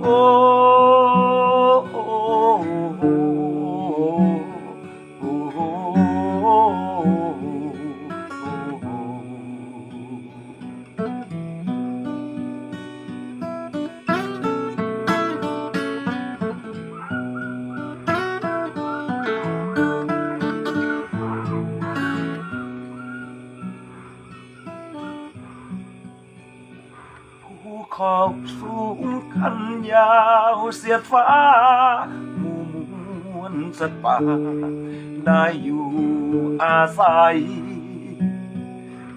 我 ขอบสูงคันยาวเสียฟ้าหมู่มวลสัตว์ป่าได้อยู่อาศัย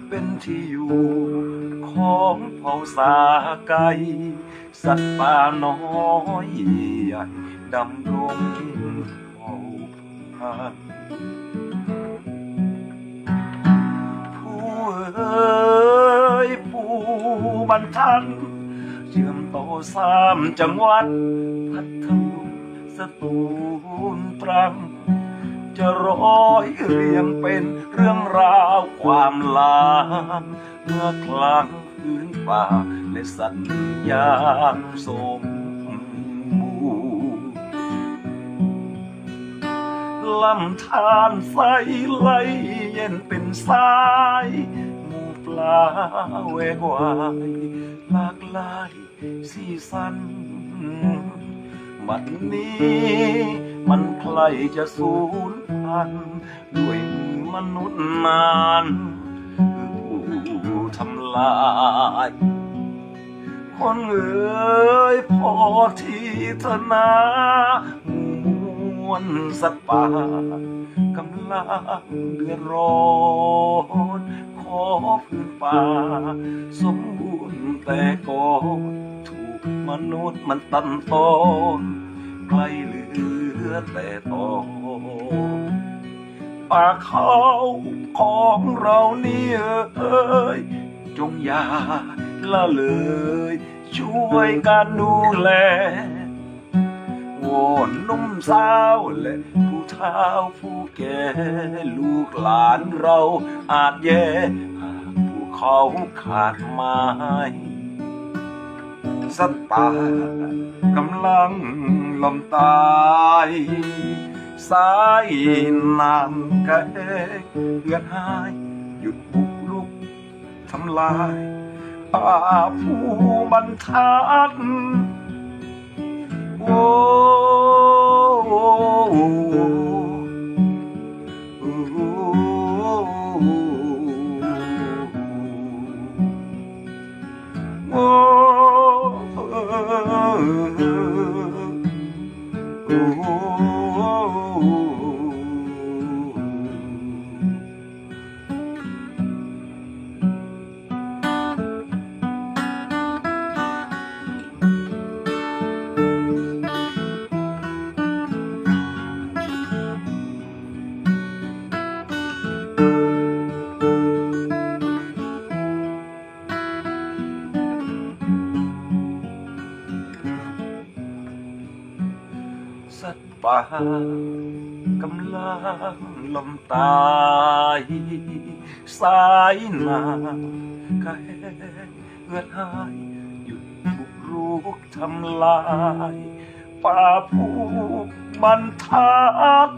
เป็นที่อยู่ของเผ่าสาไกสัตว์ป่าน้อยใหญ่ดำรงเผ่าพันธุ์ผู้เอ๋ยผู้บรรทัน สามจังหวัด พัทลุงสตูลตรัง จะร้อยเรียงเป็นเรื่องราวความลางเมื่อครั้งพื้นป่าและสัญญาณสมบูรณ์ลำธารใสไหลเย็นเป็นสาย ลาแวกวายหลากหลายสีสันบัดนี้มันใครจะสูญพันธุ์ด้วยมือมนุษย์นานผู้ทำลาย คนเอ๋ยพอที่ธนามวลสัตว์ป่ากำลังเดือดร้อน อพื้นป่า สมบูรณ์แต่ก็ถูกมนุษย์มันตันตอนใกลเหลือแต่ตอป่าเขาของเรานี่เอ้ยจงอย่าละเลย ช่วยกันดูแลวอนนุ่มสาวและผู้เฒ่าผู้แก่ลูกหลานเราอาจแย่หา เขาขาดไม้สัตว์ป่ากำลังลมตายสายน้ำกระเอกเลือดหายหยุดบุกลุกทำลายป่าผู้บรรทัด สัตว์ ป่ากำลังลมตายสายนาก็แหงเอือดหายหยุดบุกรุกทำลาย ป่าผู้บันทัด